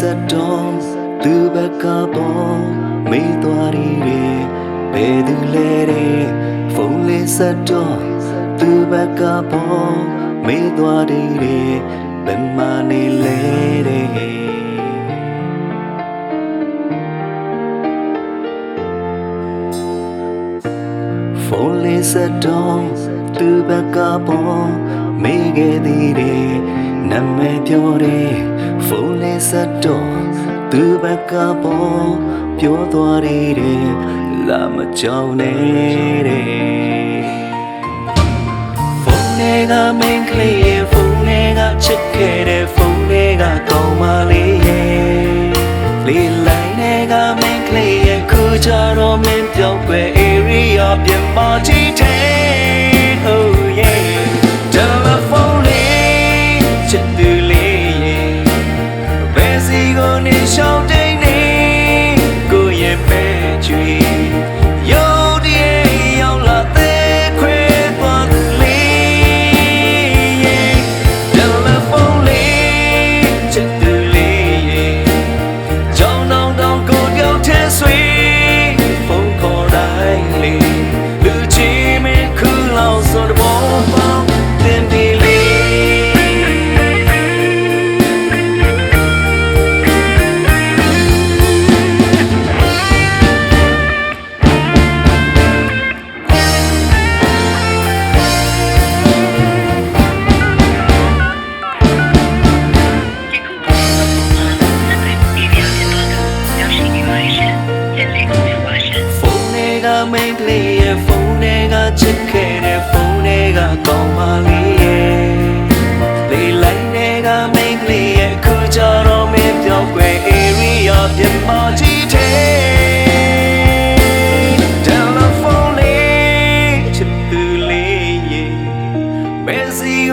ဆက်တော့သူဘက်ကပေါ်မေးသွားရီတယ်ဘယ်သူလဲတဲ့ဖုန်းလေးဆက်တော့သူဘက်ကပေါ်မေးသွားရီတယ်ဘယ်မှာနေလဲတဲ့ဖုန်းလေးဆက်တော့သူဘက်ကပေါ်မေးခဲ့သေးတယ်နာမည်ပြောတယ် ဖုန်းလေးဆက်တော့သူဘက်ကပေါ်ပြောသွားတယ်လာမကြောက်နဲ့တဲ့ဖုန်းလေးကမင်းကလေးရဲ့ဖုန်းလေးကချစ်ခဲ့တဲ့ဖုန်းလေးကကောင်းပါလေရဲ့လေးလိုက်နဲ့ကမင်းကလေးရဲ့ခုချတော့မင်းပြောက်ွယ် area ပြင်ပါချီ င်းကလေးရဲ့ဖုန်းထဲကချစ်ခဲ့တဲ့ဖုန်းထဲကကောင်းပါလေလေလိုက်ထဲကမိန်းကလေးရဲ့ခုကြတော့မင်းပြောွယ် area မြန်မာကြီးထဲ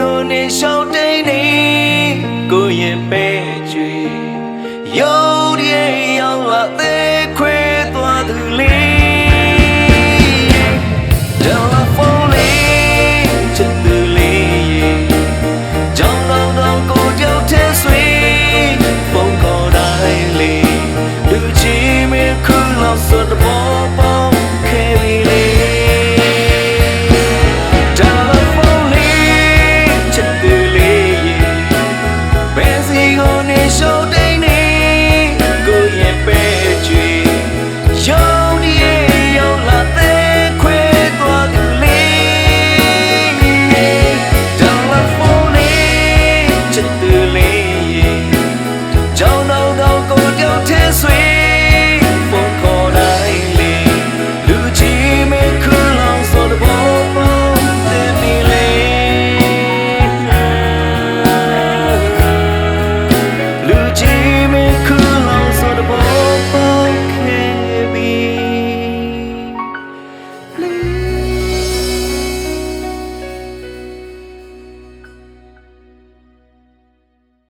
ကိုနေရှောင်းတိန်နေကိုရင်ပဲ soy.